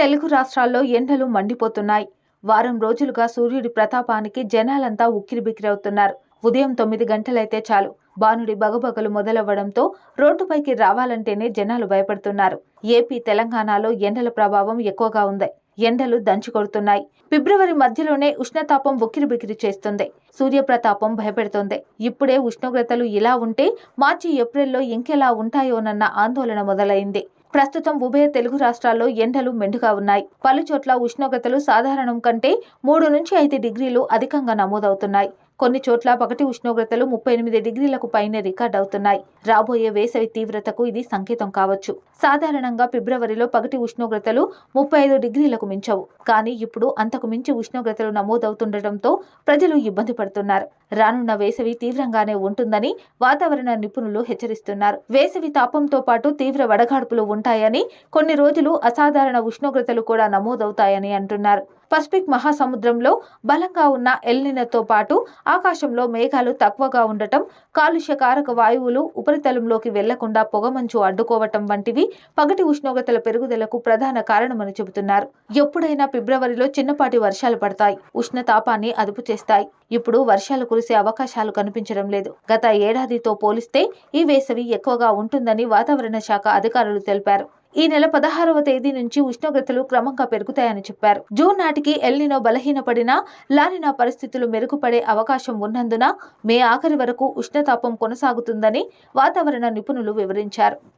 తెలుగు రాష్ట్రాల్లో ఎండలు మండిపోతున్నాయి. వారం రోజులుగా సూర్యుడి ప్రతాపానికి జనాలంతా ఉక్కిరిబిక్కిరవుతున్నారు. ఉదయం తొమ్మిది గంటలైతే చాలు. బానుడి బగబగలు మొదలవ్వడంతో రోడ్డుపైకి రావాలంటేనే జనాలు భయపడుతున్నారు. ఏపీ తెలంగాణలో ఎండల ప్రభావం ఎక్కువగా ఉంది. ఎండలు దంచుకొడుతున్నాయి. ఫిబ్రవరి మధ్యలోనే ఉష్ణతాపం ఉక్కిరిబిక్కిరి చేస్తుంది. సూర్యప్రతాపం భయపెడుతుంది. ఇప్పుడే ఉష్ణోగ్రతలు ఇలా ఉంటే మార్చి ఏప్రిల్లో ఇంకెలా ఉంటాయోనన్న ఆందోళన మొదలైంది. ప్రస్తుతం ఉభయ తెలుగు రాష్ట్రాల్లో ఎండలు మెండుగా ఉన్నాయి. పలుచోట్ల ఉష్ణోగ్రతలు సాధారణం కంటే మూడు నుంచి ఐదు డిగ్రీలు అధికంగా నమోదవుతున్నాయి. కొన్ని చోట్ల పగటి ఉష్ణోగ్రతలు ముప్పై ఎనిమిది డిగ్రీలకు పైన రికార్డ్ అవుతున్నాయి. రాబోయే వేసవి తీవ్రతకు ఇది సంకేతం కావచ్చు. సాధారణంగా ఫిబ్రవరిలో పగటి ఉష్ణోగ్రతలు ముప్పై ఐదు డిగ్రీలకు మించవు. కానీ ఇప్పుడు అంతకు మించి ఉష్ణోగ్రతలు నమోదవుతుండటంతో ప్రజలు ఇబ్బంది పడుతున్నారు. రానున్న వేసవి తీవ్రంగానే ఉంటుందని వాతావరణ నిపుణులు హెచ్చరిస్తున్నారు. వేసవి తాపంతో పాటు తీవ్ర వడగాడ్పులు ఉంటాయని కొన్ని రోజులు అసాధారణ ఉష్ణోగ్రతలు కూడా నమోదవుతాయని అంటున్నారు. పసిఫిక్ మహాసముద్రంలో బలంగా ఉన్న ఎల్నినతో పాటు ఆకాశంలో మేఘాలు తక్కువగా ఉండటం కాలుష్యకారక వాయువులు ఉపరితలంలోకి వెళ్ళకుండా పొగమంచు అడ్డుకోవటం వంటివి పగటి ఉష్ణోగ్రతల పెరుగుదలకు ప్రధాన కారణమని చెబుతున్నారు. ఎప్పుడైనా ఫిబ్రవరిలో చిన్నపాటి వర్షాలు పడతాయి. ఉష్ణతాపాన్ని అదుపు చేస్తాయి. ఇప్పుడు వర్షాలు కురిసే అవకాశాలు కనిపించడం లేదు. గత ఏడాదితో పోలిస్తే ఈ వేసవి ఎక్కువగా ఉంటుందని వాతావరణ శాఖ అధికారులు తెలిపారు. ఈ నెల పదహారవ తేదీ నుంచి ఉష్ణోగ్రతలు క్రమంగా పెరుగుతాయని చెప్పారు. జూన్ నాటికి ఎల్నినో బలహీనపడినా లానినా పరిస్థితులు మెరుగుపడే అవకాశం ఉన్నందున మే ఆఖరి వరకు ఉష్ణతాపం కొనసాగుతుందని వాతావరణ నిపుణులు వివరించారు.